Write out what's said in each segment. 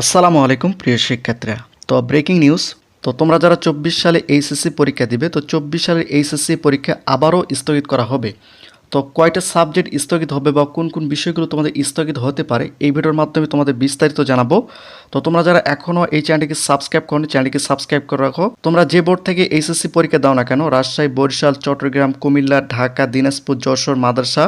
আসসালামু আলাইকুম, প্রিয় শিক্ষার্থীরা। তো ব্রেকিং নিউজ, তো তোমরা যারা চব্বিশ সালে এইচএসসি পরীক্ষা দিবে, তো চব্বিশ সালের এইচএসসি পরীক্ষা আবারও স্থগিত করা হবে। তো কয়টা সাবজেক্ট স্থগিত হবে বা কোন কোন বিষয়গুলো তোমাদের স্থগিত হতে পারে, এই ভিডিওর মাধ্যমে তোমাদের বিস্তারিত জানাব। তো তোমরা যারা এখনও এই চ্যানেলটিকে সাবস্ক্রাইব করো চ্যানেলটিকে সাবস্ক্রাইব করে রাখো। তোমরা যে বোর্ড থেকে এইচএসসি পরীক্ষা দাও না কেন, রাজশাহী, বরিশাল, চট্টগ্রাম, কুমিল্লা, ঢাকা, দিনাজপুর, যশোর, মাদ্রাসা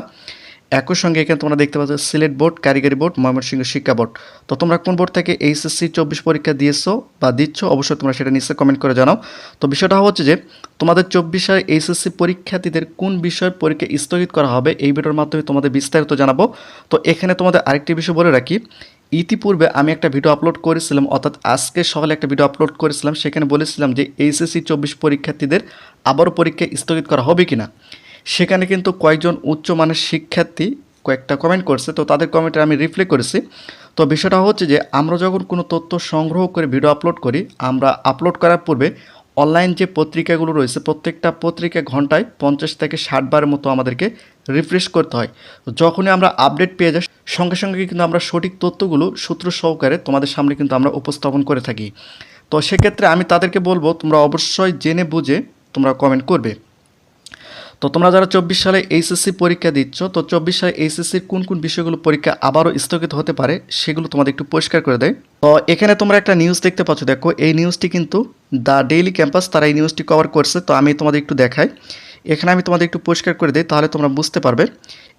একই সঙ্গে এখানে তোমরা দেখতে পাচ্ছ সিলেট বোর্ড, কারিগরি বোর্ড, ময়মনসিংহ শিক্ষা বোর্ড। তো তোমরা কোন বোর্ড থেকে এইচএসসি চব্বিশ পরীক্ষা দিয়েছ বা দিচ্ছ, অবশ্যই তোমরা সেটা নিচে কমেন্ট করে জানাও। তো বিষয়টা হচ্ছে যে, তোমাদের চব্বিশ সালে এইচএসসি পরীক্ষার্থীদের কোন বিষয়ের পরীক্ষা স্থগিত করা হবে এই ভিডিওর মাধ্যমে তোমাদের বিস্তারিত জানাব। তো এখানে তোমাদের আরেকটি বিষয় বলে রাখি, ইতিপূর্বে আমি একটা ভিডিও আপলোড করেছিলাম, অর্থাৎ আজকে সকালে একটা ভিডিও আপলোড করেছিলাম, সেখানে বলেছিলাম যে এইচএসসি চব্বিশ পরীক্ষার্থীদের আবারও পরীক্ষা স্থগিত করা হবে কিনা। সেখানে কিন্তু কয়েকজন উচ্চমানের শিক্ষার্থী কয়েকটা কমেন্ট করছে। তো তাদের কমেন্টে আমি রিপ্লাই করেছি। তো বিষয়টা হচ্ছে যে, আমরা যখন কোনো তথ্য সংগ্রহ করে ভিডিও আপলোড করি, আমরা আপলোড করার পূর্বে অনলাইন যে পত্রিকাগুলো রয়েছে, প্রত্যেকটা পত্রিকা ঘন্টায় পঞ্চাশ থেকে ষাট বারের মতো আমাদেরকে রিফ্রেশ করতে হয়। যখনই আমরা আপডেট পেয়ে যাই, সঙ্গে সঙ্গে কিন্তু আমরা সঠিক তথ্যগুলো সূত্র সহকারে তোমাদের সামনে কিন্তু আমরা উপস্থাপন করে থাকি। তো সেক্ষেত্রে আমি তাদেরকে বলব, তোমরা অবশ্যই জেনে বুঝে তোমরা কমেন্ট করবে। তো তোমরা যারা চব্বিশ সালে এইচএসসি পরীক্ষা দিচ্ছ, তো চব্বিশ সালে এইচএসসির কোন কোন বিষয়গুলো পরীক্ষা আবারও স্থগিত হতে পারে, সেগুলো তোমাদের একটু পরিষ্কার করে দেয়। তো এখানে তোমরা একটা নিউজ দেখতে পাচ্ছ, দেখো, এই নিউজটি কিন্তু দ্য ডেইলি ক্যাম্পাস তারা এই নিউজটি কভার করছে, তো আমি তোমাদের একটু দেখাই। এখানে আমি তোমাদের একটু পরিষ্কার করে দিই, তাহলে তোমরা বুঝতে পারবে।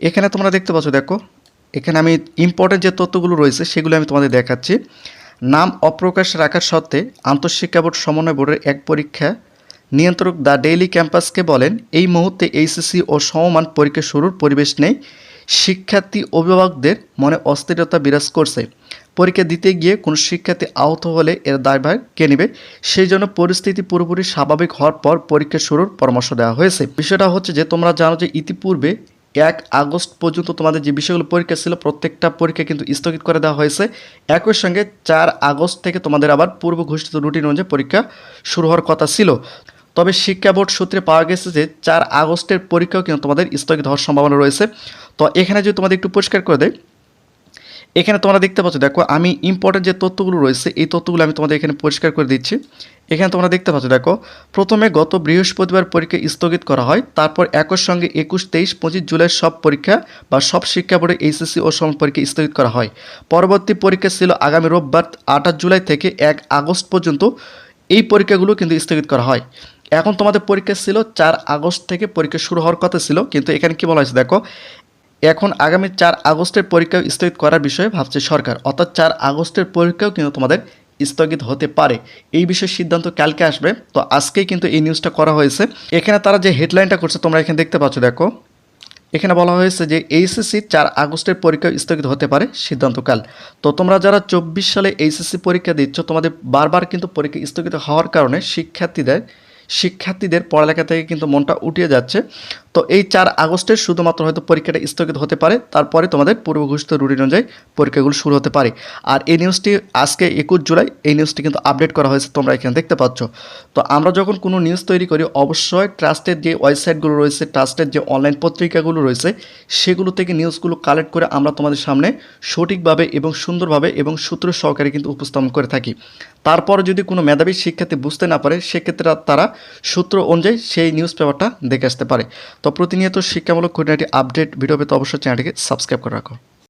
এখানে তোমরা দেখতে পাচ্ছ, দেখো, এখানে আমি ইম্পর্টেন্ট যে তথ্যগুলো রয়েছে, সেগুলো আমি তোমাদের দেখাচ্ছি। নাম অপ্রকাশ রাখার সত্ত্বে আন্তঃশিক্ষা বোর্ড, সমন্বয় বোর্ডের এক পরীক্ষা নিয়ন্ত্রক দ্য ডেইলি ক্যাম্পাসকে বলেন, এই মুহূর্তে এইচএসসি ও সমমান পরীক্ষা শুরুর পরিবেশ নেই। শিক্ষার্থী অভিভাবকদের মনে অস্থিরতা বিরাজ করছে। পরীক্ষা দিতে গিয়ে কোনো শিক্ষার্থী আহত হলে এর দায়ভার কে নেবে? সেই জন্য পরিস্থিতি পুরোপুরি স্বাভাবিক হওয়ার পর পরীক্ষা শুরুর পরামর্শ দেওয়া হয়েছে। বিষয়টা হচ্ছে যে, তোমরা জানো যে, ইতিপূর্বে এক আগস্ট পর্যন্ত তোমাদের যে বিষয়গুলো পরীক্ষা ছিল, প্রত্যেকটা পরীক্ষা কিন্তু স্থগিত করে দেওয়া হয়েছে। একই সঙ্গে চার আগস্ট থেকে তোমাদের আবার পূর্ব ঘোষিত রুটিন অনুযায়ী পরীক্ষা শুরু হওয়ার কথা ছিল। তবে শিক্ষা বোর্ড সূত্রে পাওয়া গেছে যে চার আগস্টের পরীক্ষাও কিন্তু তোমাদের স্থগিত হওয়ার সম্ভাবনা রয়েছে। তো এখানে যদি তোমাদের একটু পরিষ্কার করে দেয় এখানে তোমরা দেখতে পাচ্ছ, দেখো আমি ইম্পর্টেন্ট যে তথ্যগুলো রয়েছে, এই তথ্যগুলো আমি তোমাদের এখানে পরিষ্কার করে দিচ্ছি। এখানে তোমরা দেখতে পাচ্ছ, দেখো, প্রথমে গত বৃহস্পতিবার পরীক্ষা স্থগিত করা হয়, তারপর একর সঙ্গে একুশ, তেইশ, পঁচিশ জুলাই সব পরীক্ষা বা সব শিক্ষা বোর্ডে এইচএসসি ও সম পরীক্ষা স্থগিত করা হয়। পরবর্তী পরীক্ষা ছিল আগামী রোববার আঠাশ জুলাই থেকে এক আগস্ট পর্যন্ত এই পরীক্ষাগুলো কিন্তু স্থগিত করা হয়। এখন তোমাদের পরীক্ষা ছিল চার আগস্ট থেকে পরীক্ষা শুরু হওয়ার কথা ছিল, কিন্তু এখানে কি বলা হয়েছে দেখো, এখন আগামী চার আগস্টের পরীক্ষা স্থগিত করার বিষয়ে ভাবছে সরকার, অর্থাৎ চার আগস্টের পরীক্ষাও কিন্তু তোমাদের স্থগিত হতে পারে। এই বিষয়ে সিদ্ধান্ত কালকে আসবে, তো আজকেই কিন্তু এই নিউজটা করা হয়েছে। এখানে তারা যে হেডলাইনটা করছে, তোমরা এখানে দেখতে পাচ্ছ, দেখো। এখানে বলা হয়েছে যে এইচএসসি চার আগস্টের পরীক্ষা স্থগিত হতে পারে সিদ্ধান্তকাল তো তোমরা যারা চব্বিশ সালে এইচএসসি পরীক্ষা দিচ্ছ, তোমাদের বারবার কিন্তু পরীক্ষা স্থগিত হওয়ার কারণে শিক্ষার্থীদের শিক্ষার্থীদের পড়ালেখা থেকে কিন্তু মনটা উঠিয়ে যাচ্ছে। তো এই চার আগস্টের শুধুমাত্র হয়তো পরীক্ষাটা স্থগিত হতে পারে, তারপরে তোমাদের পূর্ব ঘোষিত রুটিন অনুযায়ী পরীক্ষাগুলো শুরু হতে পারে। আর এই নিউজটি আজকে একুশ জুলাই, এই নিউজটি কিন্তু আপডেট করা হয়েছে, তোমরা এখানে দেখতে পাচ্ছ। তো আমরা যখন কোনো নিউজ তৈরি করি, অবশ্যই ট্রাস্টেড যে ওয়েবসাইটগুলো রয়েছে ট্রাস্টেড যে অনলাইন পত্রিকাগুলো রয়েছে, সেগুলো থেকে নিউজগুলো কালেক্ট করে আমরা তোমাদের সামনে সঠিকভাবে এবং সুন্দরভাবে এবং সূত্র সহকারে কিন্তু উপস্থাপন করে থাকি। তারপর যদি কোনো মেধাবী শিক্ষার্থী বুঝতে না পারে, সেক্ষেত্রে তারা সূত্র অনুযায়ী সেই নিউজ পেপারটা দেখে আসতে পারে। তো প্রতিনিয়ত শিক্ষামূলক খুঁটিনাটি আপডেট ভিডিও পেতে অবশ্যই চ্যানেলটিকে সাবস্ক্রাইব করে রাখো।